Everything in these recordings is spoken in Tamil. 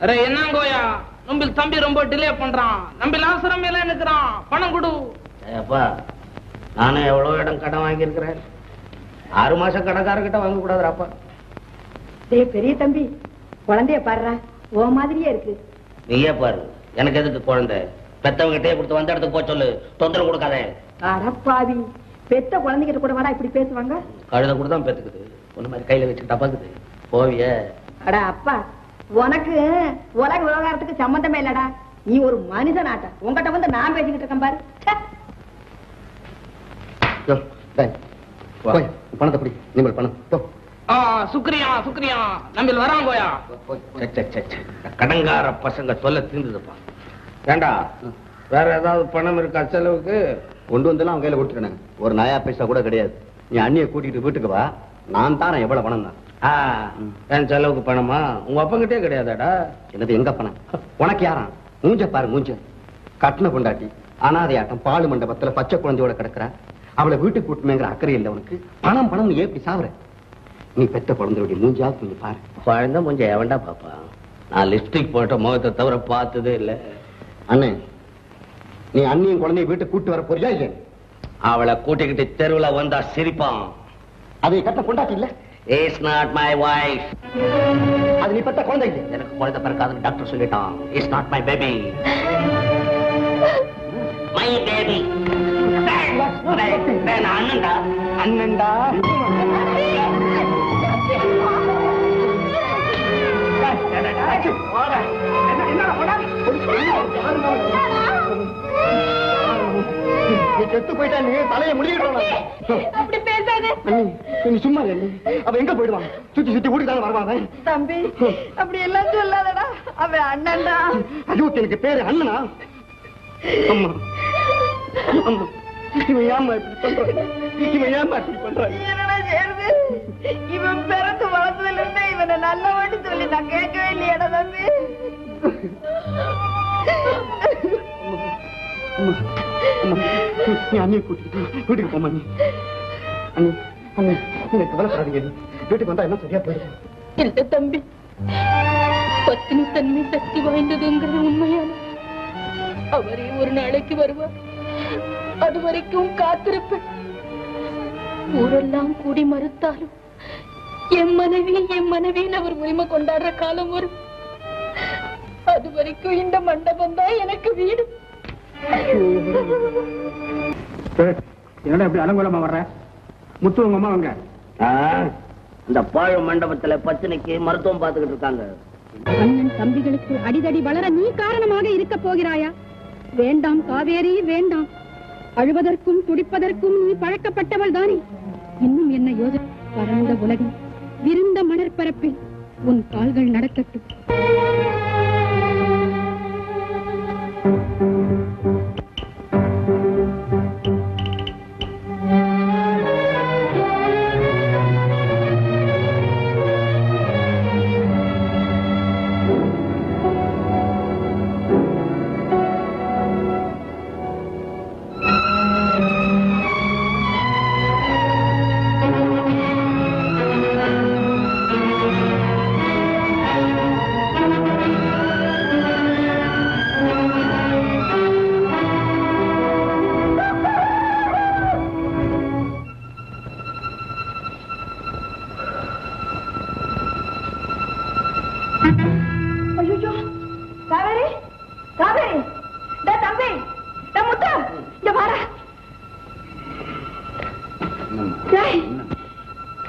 அரே என்னங்கோயா நம்ம தம்பி ரொம்ப டிலே பண்றான். நம்ம அவசரம் மேல நிக்கிறான் பணம் கொடு. ஏப்பா நானும் எவ்வளவு இடம் கடன் வாங்கியிருக்கிறேன்? ஆறு மாசம் கடன்காரர்கிட்ட வாங்க கூடாதுராப்பா டேய் பெரிய தம்பி குழந்தைய பாடுறா ஓ மாதிரியே இருக்கு. நீயே பாரு. எனக்கு எதுக்கு குழந்தை? பெத்தவங்கிட்டே கொடுத்து வந்த இடத்துக்கு போய் சொல்லு. தொந்தரவு கொடுக்காதே. அடப்பாவி பெத்த குழந்தைகிட்ட கூட வாடா இப்படி பேசுவாங்க? கழுத கூட தான் பெத்துக்குது. ஒண்ணு மாதிரி கையில வச்சு டப்பாக்குது போவிய. அடா அப்பா உனக்கு உலக விவகாரத்துக்கு சம்பந்தமே இல்லடா. நீ ஒரு மனுஷன் ஆட்ட உங்ககிட்ட வந்து நான் பேசிக்கிட்டு இருக்கேன் பாரு. பணத்தை பிடி நீங்கள் பணம். சுக்ரியா சுக்ரியா. நம்ம வராங்கோயா சே, சே, சே, சே. இந்த கடன்கார பசங்க சொல்ல தீர்ந்துதுப்பா ஏண்டா? வேற ஏதாவது பணம் இருக்கா? செலவுக்கு? கொண்டு வந்தெல்லாம் அவன் கையில கொடுத்துருக்காங்க ஒரு நயா பைசா கூட கிடையாது. நீ அண்ணியை கூட்டிட்டு வீட்டுக்கு வா. நான் தாரேன் எவ்வளவு பணம் தான் என் செலவுக்கு பணமா? உங்க அப்பங்கிட்டே கிடையாதாடா? என்னது எங்க பணம் உனக்கு யாராம் மூஞ்ச பாரு மூஞ்ச. கட்டின கொண்டாட்டி அனாதையாட்டம் பாலு மண்டபத்துல பச்சை குழந்தையோட கிடக்குற. அவளை வீட்டுக்கு கூட்டுமேங்கிற அக்கறை இல்லை உனக்கு. பணம் பணம் எப்படி சாவுற? நீ பெத்த குழந்தையோட மூஞ்சாவது கொஞ்சம் பாரு. குழந்தை முஞ்ச எவன்டா பாப்பா? நான் லிப்ஸ்டிக் போட்ட முகத்தை தவிர பார்த்ததே இல்ல. அண்ணே நீ அண்ணியும் குழந்தைய வீட்டுக்கு கூட்டு வர போறியா இல்லையா? அவளை கூட்டிக்கிட்டு தெருவுல வந்தா சிரிப்பான். அதை கட்ட கொண்டாட்டி இல்ல? இஸ் நாட் மை வைஃப் அது நீ பெத்த குழந்தை இல்லை. எனக்கு குழந்தை பிறக்காதுன்னு டாக்டர் சொல்லிட்டான். Is not my baby my baby அண்ணன்டா. அண்ணன்டா? நீ செத்து போயிட்டா நீ தலையை முடிக்கிட்டு நீ சும்மா. அவன் எங்க போயிடுவான்? சுத்தி சுத்தி வீட்டுக்கு தானே வருவான். தம்பி அப்படி எல்லாம் சொல்லாதடா. அவன் அண்ணன்டா ஐயோ எனக்கு பேரு அண்ணனா? அம்மா. அம்மா. இவன் ஏமா இப்படி பண்றான் இவன் ஏமா இப்படி பண்றான் என்னடா செய்யறது? இவன் பிறந்து வளர்ந்ததுல இருந்தே இவனை நல்லவன்னு சொல்லி நான் கேட்கவே இல்லையாடா தம்பி? அம்மா. அம்மா. நீ அண்ணியை கூட்டிட்டு வீட்டுக்கு போமா நீ. நீங்க கவலைப்படாதீங்க. வீட்டுக்கு வந்தா என்ன சரியா போயிடும். இல்ல தம்பி? பத்தினி தன்மை சக்தி வாய்ந்ததுங்கிறது உண்மையான. அவரே ஒரு நாளைக்கு வருவார். அது வரைக்கும் காத்திருப்பேன். ஊரெல்லாம் கூடி மறுத்தாலும் என் மனைவி என் மனைவின்னு அவர் உரிமை கொண்டாடுற காலம் வரும். அது வரைக்கும் இந்த மண்டபம் தான் எனக்கு வீடு. என்னடா இப்படி அலங்கோலமா வர்ற? முத்து உங்க அம்மா வாங்க. இந்த பாழ் மண்டபத்துல பத்தினிக்கு மருத்துவம் பார்த்துக்கிட்டு இருக்காங்க. அண்ணன் தம்பிகளுக்கு அடிதடி வளர நீ காரணமாக இருக்க போகிறாயா? வேண்டாம் காவேரி வேண்டாம். அழுவதற்கும் துடிப்பதற்கும் நீ பழக்கப்பட்டவள் தானே. இன்னும் என்ன யோசனை? பரந்த உலகம் விருந்த மணற்பரப்பில் உன் கால்கள் நடக்கட்டும்.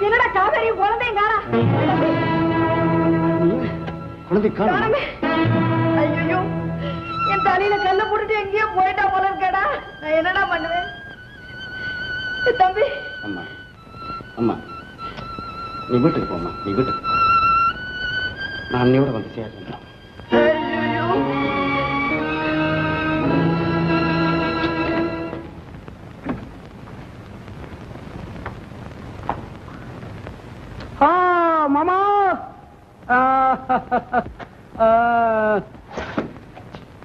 என்னடா காவேரி குழந்தையும் காணா. குழந்தை காணும். ஐயோ என் தலையில கல்ல போட்டுட்டு எங்கேயோ போயிட்டா போல இருக்கடா. நான் என்னடா பண்ணுவேன்? தம்பி. அம்மா அம்மா நீ வீட்டுக்கு போம்மா நீ வீட்டுக்கு. நான் அன்னையோட வந்து சேர்றேன்.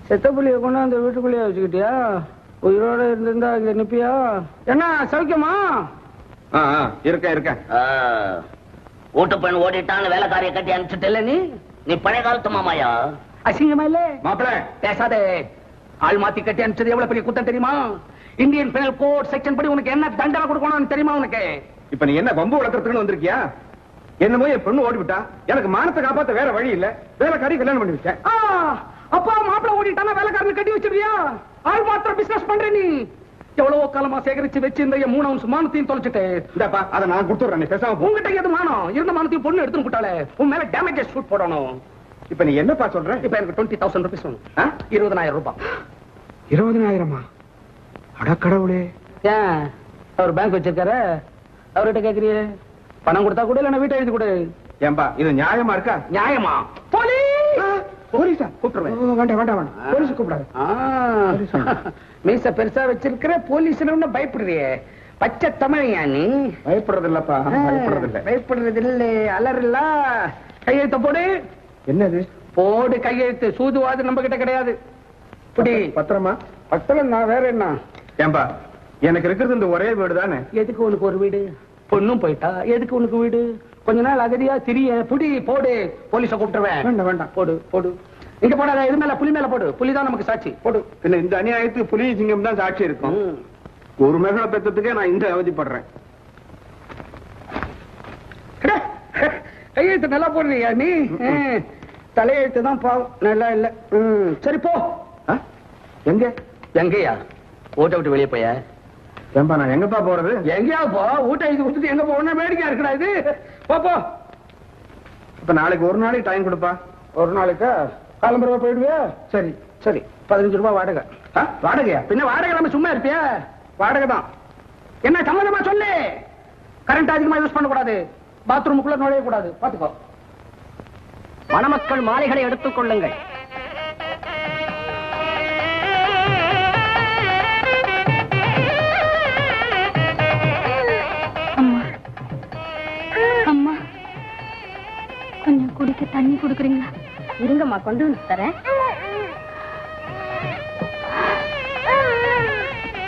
செத்த புள்ளிய கொண்டு அந்த வீட்டுக்குள்ளேயே வச்சுக்கிட்டியா? உயிரோட இருந்திருந்தா இங்க நிப்பியா? என்ன சௌக்கியமா? இருக்கேன் இருக்கேன் வீட்டு பெண் ஓடிட்டான்னு வேலைக்காரியை கட்டி அனுப்பிச்சுட்டல நீ? நீ பழைய காலத்து மாமாயா? அசிங்கமா இல்ல? மாப்பிள பேசாதே. ஆள் மாத்தி கட்டி அனுப்பிச்சது எவ்வளவு பெரிய குத்தம் தெரியுமா? இந்தியன் பெனல் கோட் செக்ஷன் படி உனக்கு என்ன தண்டனை கொடுக்கணும்னு தெரியுமா உனக்கு? இப்ப நீ என்ன பம்பு வளர்க்கறதுக்குன்னு வந்திருக்கியா? என்னமோ என் பொண்ணு ஓடி விட்டா எனக்கு மானத்தை காப்பாத்த வேற வழி இல்ல. கறி கல்யாணம் பண்ணி வச்சேன். அப்பா மாப்பிள ஓடிட்டானா? வேலைக்காரன் கட்டி வச்சிருவியா ஆள் மாத்திரம் பிசினஸ் பண்ற நீ. எவ்வளவு காலமா சேகரிச்சு வச்சிருந்த என் மூணு அவுன்ஸ் மானத்தையும் தொலைச்சிட்டு இந்தாப்பா அதை நான் கொடுத்துறேன் பேசாம உங்ககிட்ட எது மானம்? இருந்த மானத்தையும் பொண்ணு எடுத்துன்னு போட்டாலே உன் மேல டேமேஜஸ் ஷூட் போடணும். இப்ப நீ என்னப்பா சொல்ற? இப்ப எனக்கு டுவெண்ட்டி தௌசண்ட் ருபீஸ் வேணும்? இருபதனாயிரம் ரூபாய். இருபதனாயிரமா? அடக்கடவுளே. ஏன்? அவர் பேங்க் வச்சிருக்காரு. அவர்கிட்ட கேக்குறியே? பணம் கொடுத்தா கூட இல்ல வீட்டை எழுதி கொடு. ஏன்பா இது நியாயமா இருக்கா? நியாயமா. போலீஸ்! போலீஸா? கூப்பிட்டுருவேன். ஓ, வேண்டாம் வேண்டாம் வேண்டாம். போலீஸ் கூப்பிடாது. மீச பெருசா வச்சிருக்கிற போலீஸ்னு பயப்படுறியே. பச்சை தமிழையா நீ? பயப்படுறது இல்லப்பா பயப்படுறது இல்ல பயப்படுறது இல்ல அலறல. கையெழுத்த போடு. என்னது? போடு கையெழுத்து. சூதுவாது நம்ம கிட்ட கிடையாது. புடி. பத்திரமா? பத்தல நான் வேற என்ன? ஏன்பா எனக்கு இருக்கிறது இந்த ஒரே வீடு தானே எதுக்கு உனக்கு ஒரு வீடு? பொண்ணும் போயிட்டா. எதுக்கு உனக்கு வீடு? கொஞ்ச நாள் அகதியா திரிய புடி போடு. போலீஸ கூப்பிட்டுருவேன். வேண்டாம் வேண்டாம். போடு போடு. இங்க போடாத இது மேல புலி மேல போடு. புலி தான் நமக்கு சாட்சி. போடு. பின்ன இந்த அநியாயத்துக்கு புலி சிங்கம் தான் சாட்சி இருக்கும். ஒரு மகளை பெத்ததுக்கே நான் இந்த அவதிப்படுறேன் கையெழுத்து நல்லா போடுறியா நீ. தலையெழுத்து தான் பாவம். நல்லா இல்ல. சரி போ? எங்க? எங்கயா? ஓட்ட விட்டு வெளியே போய? ஏன்பா நான் எங்கப்பா போறது? எங்கேயாவது போ. ஊட்ட எழுதி கொடுத்துட்டு எங்க போகணும் வேடிக்கையா இருக்குடா இது. போ போ. இப்ப நாளைக்கு ஒரு நாளைக்கு டைம் கொடுப்பா. ஒரு நாளைக்கா? காலம்பரமா போயிடுவியா? சரி சரி. பதினஞ்சு ரூபாய் வாடகை? வாடகையா? பின்ன வாடகை நம்ம சும்மா இருப்பியா? வாடகை தான். என்ன சம்மந்தமா சொல்லு? கரண்ட் அதிகமா யூஸ் பண்ணக்கூடாது. பாத்ரூமுக்குள்ள நுழைய கூடாது பாத்துக்கோ மணமக்கள் மாலைகளை எடுத்துக் கொள்ளுங்கள். கொஞ்சம் குடிக்க தண்ணி கொடுக்குறீங்களா? இருங்கம்மா கொண்டு வந்து தரேன்.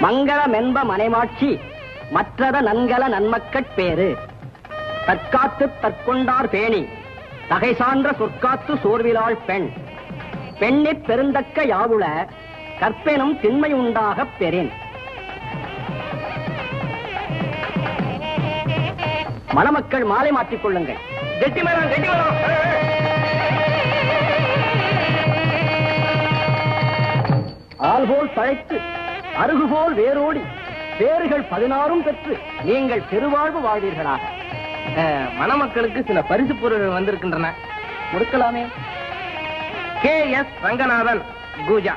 மங்கள மென்ப மனைமாட்சி மற்றத நன்கல நன்மக்கட் பேரு தற்காத்து தற்கொண்டார் பேணி தகை சான்ற சொற்காத்து சோர்விலாள் பெண். பெண்ணிற் பெருந்தக்க யாவுள கற்பெனும் திண்மை உண்டாகப் பெறேன். மணமக்கள் மாலை மாற்றிக் கொள்ளுங்கள். கெட்டி மரம் கெட்டி மரம் ஆள்போல் தழைத்து அருகுபோல் வேரோடி வேர்கள் பதினாறும் பெற்று நீங்கள் பெருவாழ்வு வாழ்வீர்களாக. மணமக்களுக்கு சில பரிசு பொருள்கள் வந்திருக்கின்றன. கொடுக்கலாமே. கே எஸ் ரங்கநாதன் கூஜா.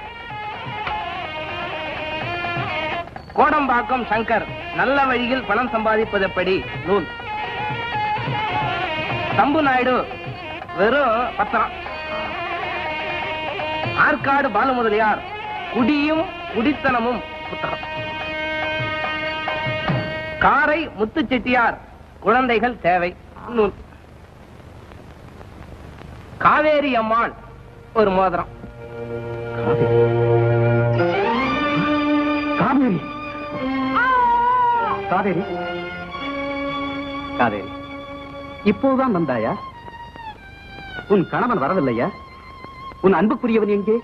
கோடம்பாக்கம் சங்கர் நல்ல வழியில் பணம் சம்பாதிப்பதப்படி? நூல். தம்பு நாயுடு. வெறும் பத்திரம். ஆற்காடு பாலுமுதலியார் குடியும் குடித்தனமும் புத்தகம். காரை முத்து செட்டியார் குழந்தைகள் தேவை. நூல். காவேரி அம்மாள் ஒரு மோதிரம். காவேரி. காவேரி காவேரி. இப்போதுதான் வந்தாயா? உன் கணவன் வரவில்லையா? உன் அன்புக்குரியவன் எங்கே?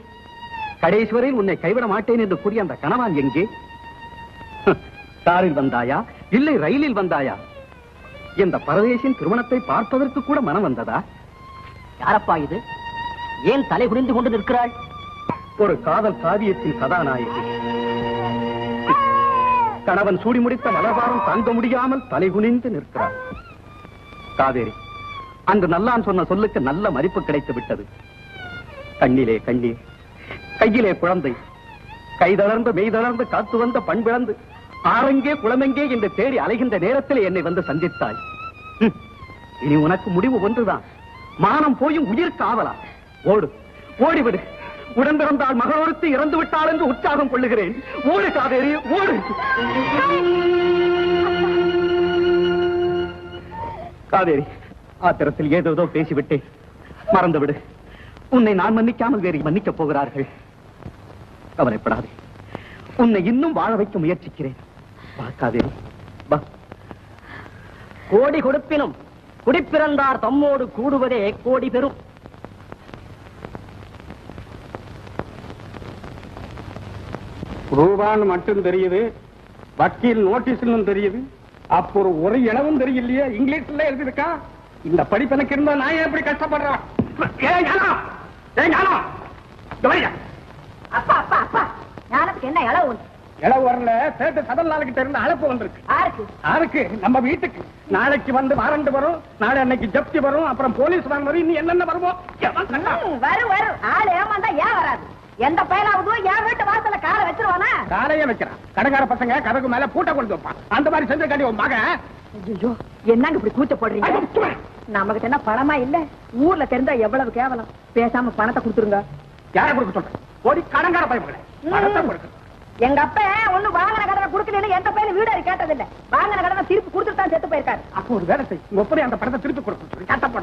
கடைசி உன்னை கைவிட மாட்டேன் என்று கூறிய அந்த கணவன் எங்கே? காரில் வந்தாயா? இல்லை ரயிலில் வந்தாயா? இந்த பரதேசின் திருமணத்தை பார்ப்பதற்கு கூட மனம் வந்ததா? யாரப்பா இது? ஏன் தலை குனிந்து கொண்டு நிற்கிறாள்? ஒரு காதல் காவியத்தின் கதாநாயகி கணவன் சூடி முடித்த மலபாரம் தாங்க முடியாமல் தலை குனிந்து நிற்கிறார். காவேரி. அன்று நல்லான் சொன்ன சொல்லுக்கு நல்ல மதிப்பு கிடைத்து விட்டது. கண்ணிலே கண்ணீர் கையிலே குழந்தை கைதளர்ந்து மெய்தளர்ந்து காத்து வந்த பண்பிழந்து ஆரங்கே குளமெங்கே என்று தேடி அலைகின்ற நேரத்தில் என்னை வந்து சந்தித்தாய். இனி உனக்கு முடிவு ஒன்றுதான். மானம் போயும் உயிர் காவலா? ஓடு ஓடிவிடு. உடன் பிறந்தால் மகளொருத்து இறந்து விட்டாள் என்று உற்சாகம் கொள்ளுகிறேன். ஓடு காவேரி ஓடு. காவேரி ஆத்திரத்தில் ஏதோ பேசிவிட்டேன் மறந்துவிடு. உன்னை நான் மன்னிக்காமல் வேறு மன்னிக்க போகிறார்கள். கவலைப்படாதே. உன்னை இன்னும் வாழ வைக்க முயற்சிக்கிறேன். வா காவேரி வா. கோடி கொடுப்பினும் குடிப்பிறந்தார் தம்மோடு கூடுவதே கோடி பெறும் ரூபான்னு மட்டும் தெரியுது வக்கீல் நோட்டீஸ் தெரியுது. அப்போ ஒரு இளவும் தெரியலையே. இங்கிலீஷ்ல எழுதிருக்கா இந்த படிப்பு எனக்கு இருந்தா நான் ஏன் எப்படி கஷ்டப்படுறேன்? வாங்க. அப்பா அப்பா அப்பா. ஞானத்துக்கு என்ன இளவு உண்டு? இளவு வரல. சேட்டு சதல்லால கிட்ட இருந்து அழைப்பு வந்திருக்கு. யாருக்கு? யாருக்கு? நம்ம வீட்டுக்கு. நாளைக்கு வந்து வாரண்ட் வரும். நாளை அன்னைக்கு ஜப்தி வரும். அப்புறம் போலீஸ் வேன் வரும். இன்னும் என்னென்ன வருமோ? எவன் கண்டா? ம், வரும் வரும். ஆள் ஏமாந்தா ஏன் வராது? எந்த பயனாவது என் வீட்டு வாசல்ல காலை வச்சிருவானா? காலையே வைக்கிறான். கடைக்கார பசங்க கதவுக்கு மேல பூட்டை கொண்டு வைப்பான். அந்த மாதிரி செஞ்சு காட்டி உன் மகன். ஐயோ என்னங்க இப்படி கூச்ச போடுறீங்க? நம்ம கிட்ட என்ன பணமா இல்ல? ஊர்ல தெரிஞ்சா எவ்வளவு கேவலம்? பேசாம பணத்தை கொடுத்துருங்க. யாரை கொடுக்க சொல்றேன் ஓடி கடங்கார பயமகளே பணத்தை கொடுக்க. எங்க அப்பா ஒண்ணு வாங்கின கடனை கொடுக்கலன்னு எந்த பையனும் வீடு கேட்டதில்ல. வாங்கின கடனை திருப்பி கொடுத்துட்டு தான் செத்து போயிருக்காரு. அப்போ ஒரு வேலை செய். உங்க ஒப்பனை அந்த பணத்தை திருப்பி கொடுக்க கட்டப்பட